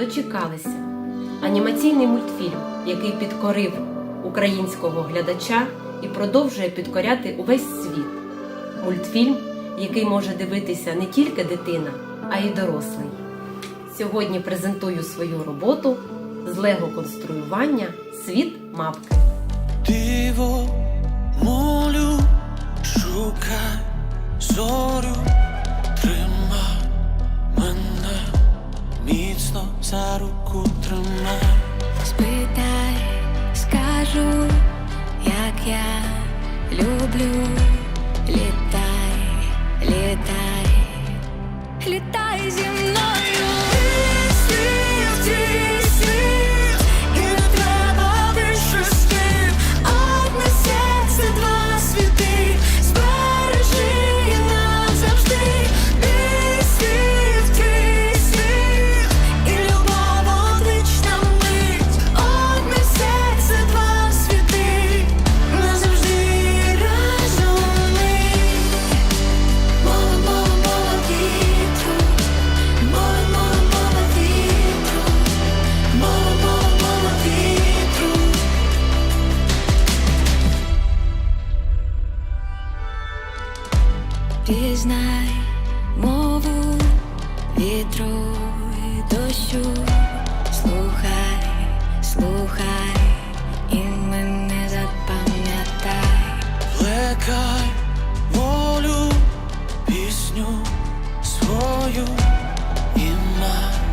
дочекалися. Анімаційний мультфільм, який підкорив українського глядача і продовжує підкоряти увесь світ. Мультфільм, який може дивитися не тільки дитина, а й дорослий. Сьогодні презентую свою роботу з лего конструювання Світ мапки. Диво, молю, шукай зорю. люблю. Летай, летай, летай. пісню свою і мать.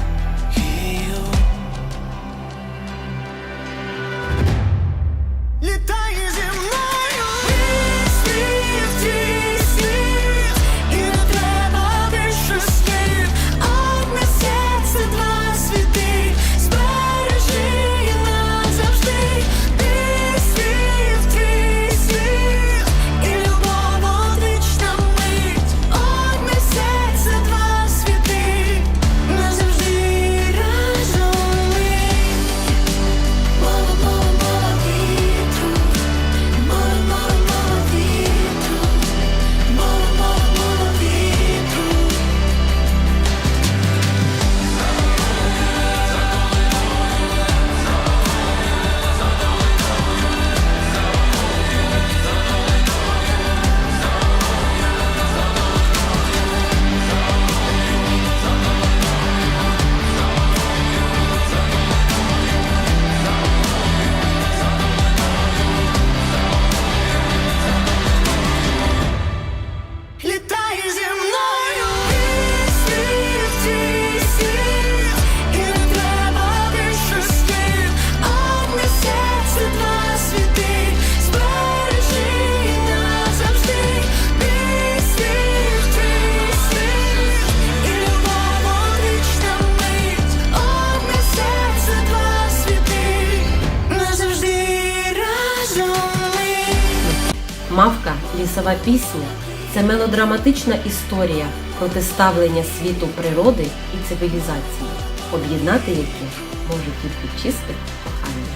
Мавка лісова пісня це мелодраматична історія протиставлення світу природи і цивілізації, об'єднати які може тільки чисте кохання.